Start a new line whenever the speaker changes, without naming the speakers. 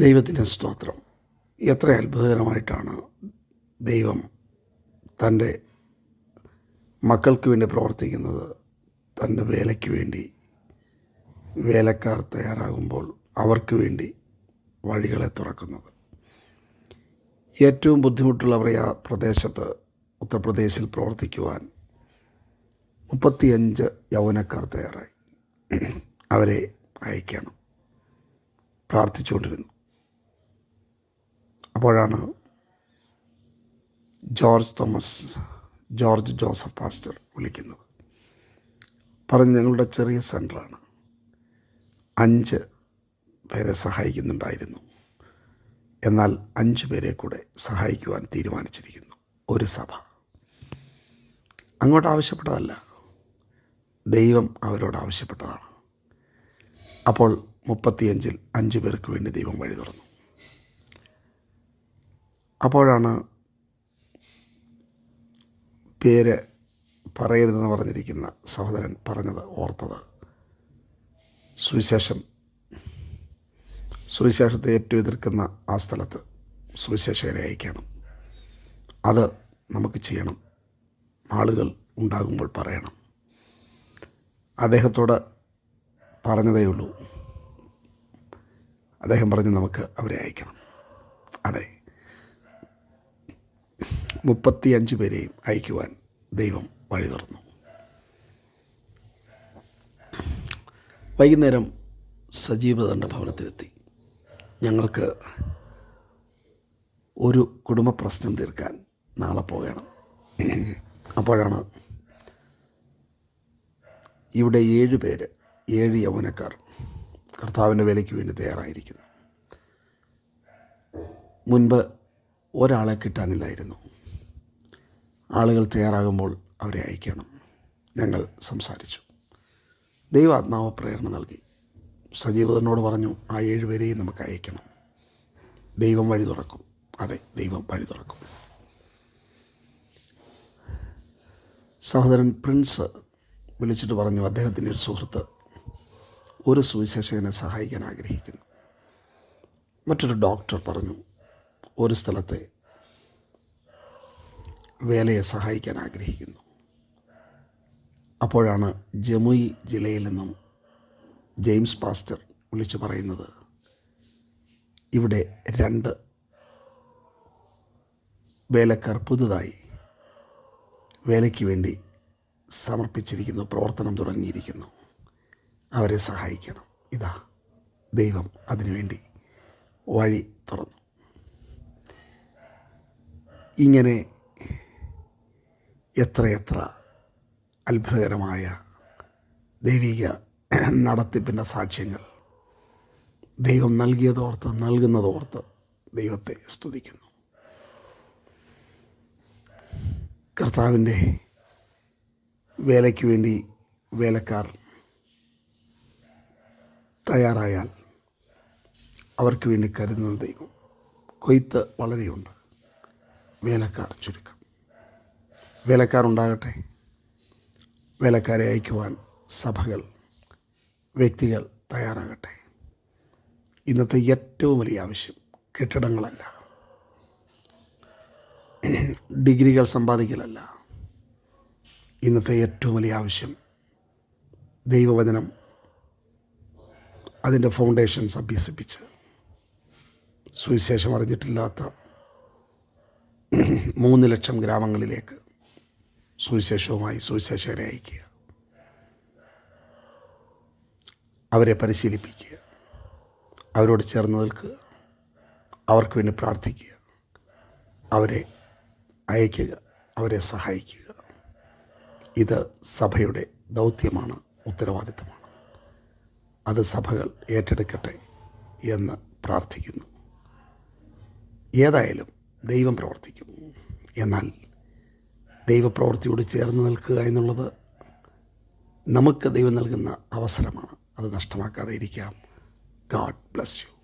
ദൈവത്തിന്റെ സ്തോത്രം. എത്ര അത്ഭുതകരമായിട്ടാണ് ദൈവം തന്റെ മക്കൾക്ക് വേണ്ടി പ്രവർത്തിക്കുന്നത്. തന്റെ വേലയ്ക്ക് വേണ്ടി വേലക്കാർ തയ്യാറാകുമ്പോൾ അവർക്ക് വേണ്ടി വഴികളെ തുറക്കുന്നത്. ഏറ്റവും ബുദ്ധിമുട്ടുള്ള പ്രദേശത്ത് ഉത്തർപ്രദേശിൽ പ്രവർത്തിക്കുവാൻ മുപ്പത്തിയഞ്ച് യൗവനക്കാർ തയ്യാറായി. അവരെ അയക്കണം. പ്രാർത്ഥിച്ചുകൊണ്ടിരുന്നു. അപ്പോഴാണ് George Thomas George Joseph pastor വിളിക്കുന്നത്. പറഞ്ഞ് ഞങ്ങളുടെ ചെറിയ സെന്ററാണ്. അഞ്ച് പേരെ സഹായിക്കുന്നുണ്ടായിരുന്നു. എന്നാൽ അഞ്ച് പേരെ കൂടെ സഹായിക്കുവാൻ തീരുമാനിച്ചിരിക്കുന്നു ഒരു സഭ. അങ്ങോട്ട് ആവശ്യപ്പെട്ടതല്ല ദൈവം അവരോട് ആവശ്യപ്പെട്ടതാണ്. അപ്പോൾ മുപ്പത്തിയഞ്ചിൽ അഞ്ച് പേർക്ക് വേണ്ടി ദൈവം വഴി തുറന്നു. അപ്പോഴാണ് പേര് പറയരുതെന്ന് പറഞ്ഞിരിക്കുന്ന സഹോദരൻ പറഞ്ഞത് ഓർത്തത്. സുവിശേഷം. സുവിശേഷത്തെ ഏറ്റവും എതിർക്കുന്ന ആ സ്ഥലത്ത് സുവിശേഷകരെ അയക്കണം. അത് നമുക്ക് ചെയ്യണം. ആളുകൾ ഉണ്ടാകുമ്പോൾ പറയണം. അദ്ദേഹത്തോട് പറഞ്ഞതേ ഉള്ളൂ. അദ്ദേഹം പറഞ്ഞ് നമുക്ക് അവരെ അയക്കണം അതെ മുപ്പത്തിയഞ്ച് പേരെയും അയക്കുവാൻ ദൈവം വഴി തുറന്നു. വൈകുന്നേരം സജീവതന്റെ ഭവനത്തിലെത്തി. ഞങ്ങൾക്ക് ഒരു കുടുംബ പ്രശ്നം തീർക്കാൻ നാളെ പോകണം. അപ്പോഴാണ് ഇവിടെ ഏഴ് പേര് ഏഴ് യൗവനക്കാർ കർത്താവിന്റെ വിലയ്ക്ക് വേണ്ടി തയ്യാറായിരിക്കുന്നു. മുൻപ് ഒരാളെ കിട്ടാനില്ലായിരുന്നു. ആളുകൾ തയ്യാറാകുമ്പോൾ അവരെ അയക്കണം. ഞങ്ങൾ സംസാരിച്ചു. ദൈവാത്മാവ് പ്രേരണ നൽകി. സജീവതനോട് പറഞ്ഞു ആ ഏഴുപേരെയും നമുക്ക് അയക്കണം. ദൈവം വഴി തുറക്കും. അതെ ദൈവം വഴി തുറക്കും. സഹോദരൻ പ്രിൻസ് വിളിച്ചിട്ട് പറഞ്ഞു അദ്ദേഹത്തിന്റെ ഒരു സുഹൃത്ത് ഒരു സുവിശേഷകനെ സഹായിക്കാൻ ആഗ്രഹിക്കുന്നു. മറ്റൊരു ഡോക്ടർ പറഞ്ഞു ഒരു സ്ഥലത്തെ വേലയെ സഹായിക്കാൻ ആഗ്രഹിക്കുന്നു. അപ്പോഴാണ് ജമുയി ജില്ലയിൽ നിന്നും ജെയിംസ് പാസ്റ്റർ വിളിച്ചു പറയുന്നത് ഇവിടെ രണ്ട് വേലക്കാർ പുതുതായി വേലയ്ക്ക് വേണ്ടി സമർപ്പിച്ചിരിക്കുന്നു പ്രവർത്തനം തുടങ്ങിയിരിക്കുന്നു. അവരെ സഹായിക്കണം. ഇതാ ദൈവം അതിനുവേണ്ടി വഴി തുറന്നു. ഇങ്ങനെ എത്രയെത്ര അത്ഭുതകരമായ ദൈവിക നടത്തിപ്പിന്റെ സാക്ഷ്യങ്ങൾ ദൈവം നൽകിയതോർത്ത് നൽകുന്നതോർത്ത് ദൈവത്തെ സ്തുതിക്കുന്നു. കർത്താവിന്റെ വേലയ്ക്ക് വേണ്ടി വേലക്കാർ തയ്യാറായാൽ അവർക്ക് വേണ്ടി കരുതുന്ന ദൈവം കൊയ്ത്ത് വളരെയുണ്ട്. വേലക്കാർ ചുരുക്കം. വേലക്കാരുണ്ടാകട്ടെ. വേലക്കാരെ അയക്കുവാൻ സഭകൾ വ്യക്തികൾ തയ്യാറാകട്ടെ. ഇന്നത്തെ ഏറ്റവും വലിയ ആവശ്യം കെട്ടിടങ്ങളല്ല. ഡിഗ്രികൾ സമ്പാദിക്കലല്ല. ഇന്നത്തെ ഏറ്റവും വലിയ ആവശ്യം ദൈവവചനം അതിന്റെ ഫൗണ്ടേഷൻസ് അഭ്യസിപ്പിച്ച്. സുവിശേഷം അറിഞ്ഞിട്ടില്ലാത്ത മൂന്ന് ലക്ഷം ഗ്രാമങ്ങളിലേക്ക് സുവിശേഷവുമായി സുവിശേഷകരെ അയക്കുക അവരെ പരിശീലിപ്പിക്കുക. അവരോട് ചേർന്ന് നിൽക്കുക. അവർക്ക് വേണ്ടി പ്രാർത്ഥിക്കുക. അവരെ അയക്കുക അവരെ സഹായിക്കുക. ഇത് സഭയുടെ ദൗത്യമാണ് ഉത്തരവാദിത്തമാണ്. അത് സഭകൾ ഏറ്റെടുക്കട്ടെ എന്ന് പ്രാർത്ഥിക്കുന്നു. ഏതായാലും ദൈവം പ്രവർത്തിക്കും. എന്നാൽ ദൈവപ്രവൃത്തിയോട് ചേർന്ന് നിൽക്കുക എന്നുള്ളത് നമുക്ക് ദൈവം നൽകുന്ന അവസരമാണ്. അത് നഷ്ടമാക്കാതെ ഇരിക്കാം. God bless you